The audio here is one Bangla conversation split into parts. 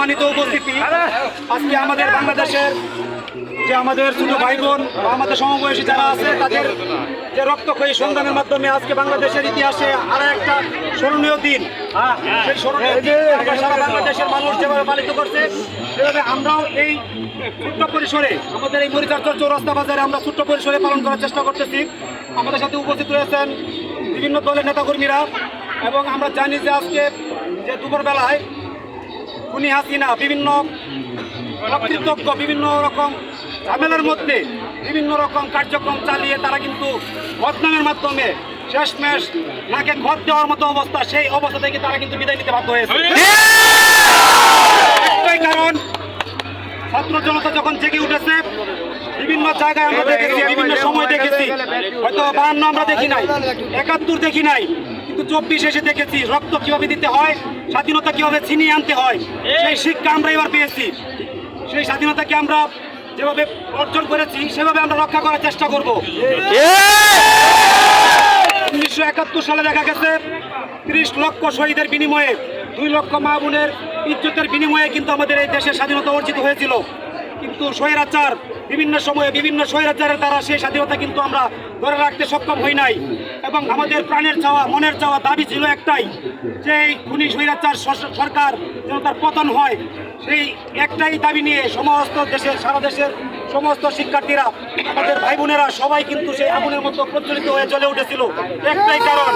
সম্মানিত উপস্থিতি। আজকে আমাদের বাংলাদেশের যে আমাদের ছোট ভাই বোন আমাদের সমবয়সী যারা আছে তাদের যে রক্তক্ষয়ী সংগ্রামের মাধ্যমে আজকে বাংলাদেশের ইতিহাসে আরও একটা স্মরণীয় দিন। হ্যাঁ, বাংলাদেশের মানুষ যেভাবে পালিত করছে সেভাবে আমরাও এই ছোট্ট পরিসরে আমাদের এই মরিচার্চর চৌরাস্তা বাজারে আমরা ছোট্ট পরিসরে পালন করার চেষ্টা করতেছি। আমাদের সাথে উপস্থিত রয়েছেন বিভিন্ন দলের নেতাকর্মীরা এবং আমরা জানি যে আজকে যে দুপুরবেলায় খুনি হাসিনা বিভিন্ন কর্তৃত্বজ্ঞ বিভিন্ন রকম ঝামেলার মধ্যে বিভিন্ন রকম কার্যক্রম চালিয়ে তারা কিন্তু বদনামের মাধ্যমে শেষমেশ নাকে ঘর দেওয়ার মতো অবস্থা সেই অবস্থা থেকে তারা কিন্তু বিদায় নিতে বাধ্য হয়েছে। একটাই কারণ ছাত্র জনতা যখন জেগে উঠেছে বিভিন্ন জায়গায় আমরা দেখেছি বিভিন্ন সময় দেখেছি হয়তো বাহান্ন আমরা দেখি নাই একাত্তর দেখি নাই চব্বিশ এসে দেখেছি রক্ত কীভাবে দিতে হয় স্বাধীনতা কীভাবে ছিনিয়ে আনতে হয় সেই শিক্ষা আমরা এবার পেয়েছি। সেই স্বাধীনতাকে আমরা যেভাবে অর্জন করেছি সেভাবে আমরা রক্ষা করার চেষ্টা করব। উনিশশো একাত্তর সালে দেখা গেছে ত্রিশ লক্ষ শহীদের বিনিময়ে দুই লক্ষ মা বোনের ইজ্জতের বিনিময়ে কিন্তু আমাদের এই দেশের স্বাধীনতা অর্জিত হয়েছিল। কিন্তু স্বৈরাচার, বিভিন্ন সময়ে বিভিন্ন স্বৈরাচারের দ্বারা সেই স্বাধীনতা কিন্তু আমরা ধরে রাখতে সক্ষম হই নাই। এবং আমাদের প্রাণের চাওয়া, মনের চাওয়া দাবি ছিল একটাই, যে এই খুনি স্বৈরাচার সরকার যেন তার পতন হয়। সেই একটাই দাবি নিয়ে সমস্ত দেশের, সারা দেশের সমস্ত শিক্ষার্থীরা, আমাদের ভাই বোনেরা সবাই কিন্তু সেই আগুনের মতো প্রজ্বলিত হয়ে জ্বলে উঠেছিল। একটাই কারণ।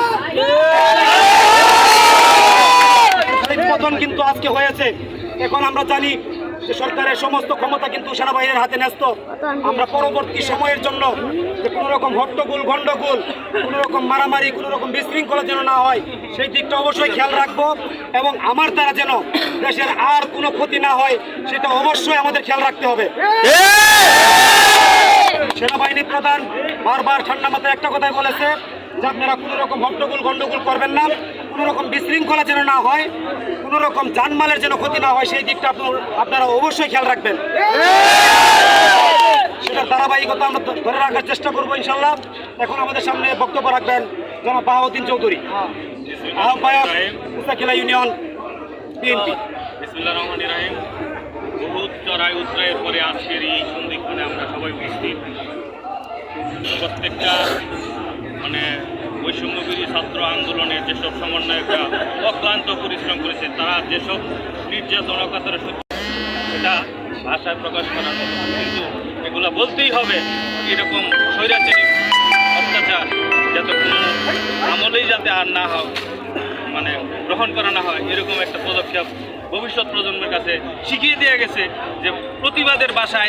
পতন কিন্তু আজকে হয়েছে। এখন আমরা জানি সরকারের সমস্ত ক্ষমতা কিন্তু সেনাবাহিনীর হাতে ন্যস্ত। আমরা পরবর্তী সময়ের জন্য যে কোনো রকম হট্টগোল গন্ডগোল কোনো রকম মারামারি, কোনো রকম বিশৃঙ্খলা যেন না হয়, সেই দিকটা অবশ্যই খেয়াল রাখব এবং আমার দ্বারা যেন দেশের আর কোনো ক্ষতি না হয়, সেটা অবশ্যই আমাদের খেয়াল রাখতে হবে। সেনাবাহিনী প্রধান বারবার ঠান্ডা মাথায় একটা কথাই বলেছে যে আপনারা কোনো রকম হট্টগোল গন্ডগোল করবেন না। কোনো রকম বিশৃঙ্খলা যেন না হয় কোনো রকম জানমালের যেন ক্ষতি না হয়, সেই দিকটা আপনার- অবশ্যই খেয়াল রাখবেন। সেটার ধারাবাহিকতা আমরা ধরে রাখার চেষ্টা করব ইনশাল্লাহ। এখন আমাদের সামনে বক্তব্য রাখবেন জনাব বাহাউদ্দিন চৌধুরী। আহ্বায়ক মুস্তাকিলা ইউনিয়ন বিএনপি। চড়াই উত্তরায়ের পরে আজকের এই সন্ধিক্ষণে আমরা সবাই উপস্থিত। প্রত্যেকটা মানে বৈষম্যবিরোধী ছাত্র আন্দোলনের যেসব সমন্বয়করা অক্লান্ত পরিশ্রম করেছে, তারা যেসব নির্যাতন অকাতরে সেটা ভাষায় প্রকাশ করার মতো কিন্তু এগুলা বলতেই হবে। এরকম স্বৈরাচারী অত্যাচার যাতে কোনো আমলেই যাতে আর না হয় মানে গ্রহণ করা না হয়, এরকম একটা পদক্ষেপ ভবিষ্যৎ প্রজন্মের কাছে শিখিয়ে দেওয়া গেছে যে প্রতিবাদের ভাষা